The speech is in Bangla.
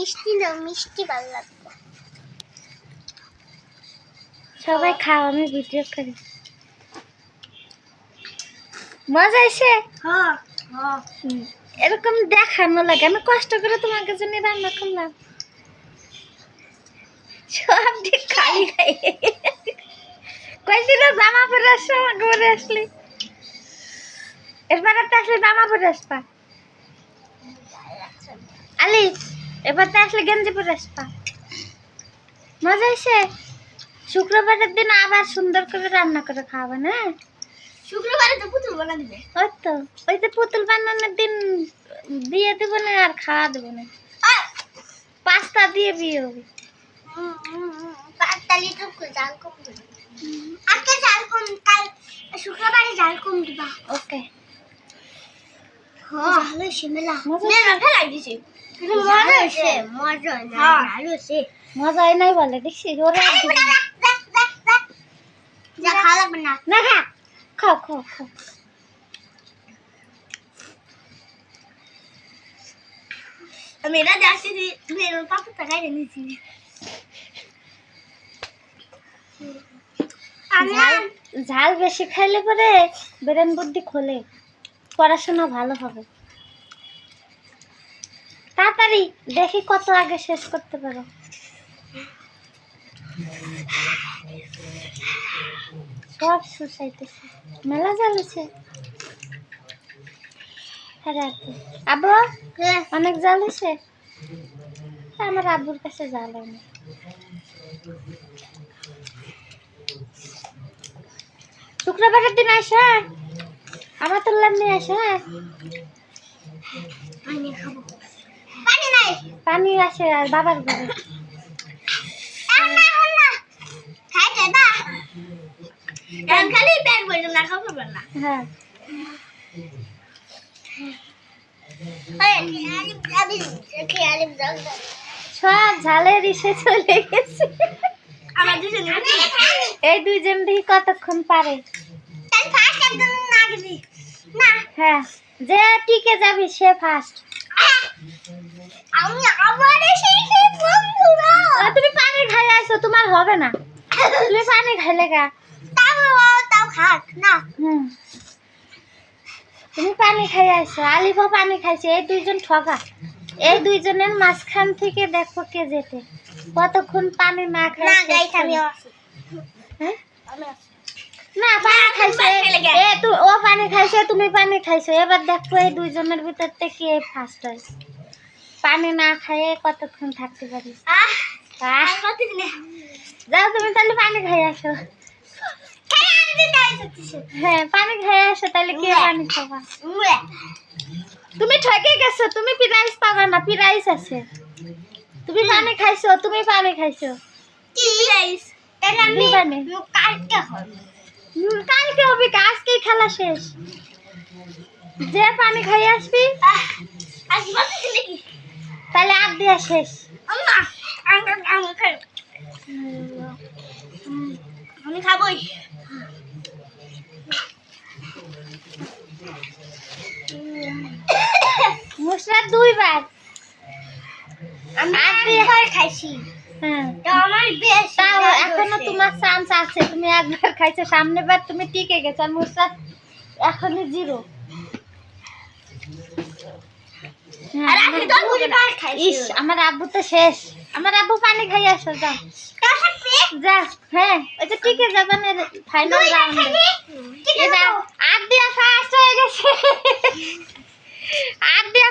মিষ্টি না মিষ্টি ভালো লাগবে। সবাই খাও আমি ভিডিও করি। মজা এসে? হ্যাঁ হ্যাঁ। এরকম দেখানো লাগে আমি কষ্ট করে তোমাকে জন্য রান্না করলাম। সব ঠিক খালি খাই। কইছিল জামা পরে আসছো আমাকে পরে আসলি? তো আসলে জামা পরে আসবা। আলিস এবার তো আসলে গেঞ্জি পরে আসবা। মজা এসে শুক্রবারের দিন আবার সুন্দর করে রান্না করে খাওয়াবে না? শুক্রবারে তো পুতুল বানা দিবে। ওই তো ওই যে পুতুল বানানোর দিন দিয়ে দেবো না আর খাওয়া দেবো না। পাস্তা দিয়ে বিয়ে হবে। তালি তো জাল কম আজকে জাল কম কাল শুক্রবারে জাল কম দিবা। ওকে। ভালো মজা মেলা ফেলাই মজা হয়েছে মজা না ভালো হয়েছে মজা হয় নাই বলে দেখছি ওরা আর দিবে না। যা খাওয়া লাগবে না না খা খাও খাও খাও আমি এটা যাচ্ছি তুমি টাকাই ঝাল বেশি খাইলে পরে ব্রেন বুদ্ধি খোলে পড়াশোনা ভালো হবে। তাড়াতাড়ি দেখি কত আগে শেষ করতে পারো। সব সুসাইতেছে মেলা জ্বালেছে। হ্যাঁ। আব্বু, অনেক হয়েছে আমার আব্বুর কাছে জাল হয়নি শুক্রবারের দিন আসে আমার তো লাভ নিয়ে আসে পানি খাব পানি নাই। পানি আসে আর বাবার ঘরে। আল্লাহ আল্লাহ খাই দাদা এখন খালি ব্যাগ বই না খাব না। হ্যাঁ। সব ঝালের ইসে চলে গেছে। এই দুইজন দেখি কতক্ষণ পারে। ফার্স্ট একদম গেলি না। হ্যাঁ যে টিকে যাবি সে ফার্স্ট আমি আবার এসে বন্ধুরা। তুমি পানি খাই আসো তোমার হবে না। তুমি পানি খাইলে গা। তাও তাও খাক না। হুম। তুমি পানি খাই আসো আলিফও পানি খাইছে এই দুইজন ঠগা। এই দুইজনের মাঝখান থেকে দেখো কে যেতে। কতক্ষণ পানি না খাই না হ্যাঁ? না পানি খাইছে। এ তু ও পানি খাইছে তুমি পানি খাইছো। এবার দেখো এই দুইজনের ভিতর থেকে কে ফার্স্ট হয়। পানি না খাইয়ে কতক্ষণ থাকতে পারিস? দিনে যাও তুমি তাহলে পানি খাই আসো। হ্যাঁ পানি খাই আসো তাহলে কে উয়া। পানি খাবা? তুমি ঠকে গেছো তুমি প্রাইস পাবা না প্রাইস আছে। তুমি পানি খাইছো তুমি পানি খাইছো। কি আমি। হবে কালকে হবে? আজকেই খেলা শেষ। যে পানি খাই আসবি তাহলে আর দিয়া শেষ। আমি খাবই। দুইবার। আমি খাইছি। হ্যাঁ। তো আমার বেশ এখনও আছে তুমি একবার খাইছো সামনে বার তুমি টিকে গেছো আর মুসাদ এখনই জিরো। হ্যাঁ, আমার আব্বু তো শেষ। আমার আব্বু পানি খাই আসো যা হ্যাঁ, ফাইনাল দিয়া হয়ে গেছে। দিয়া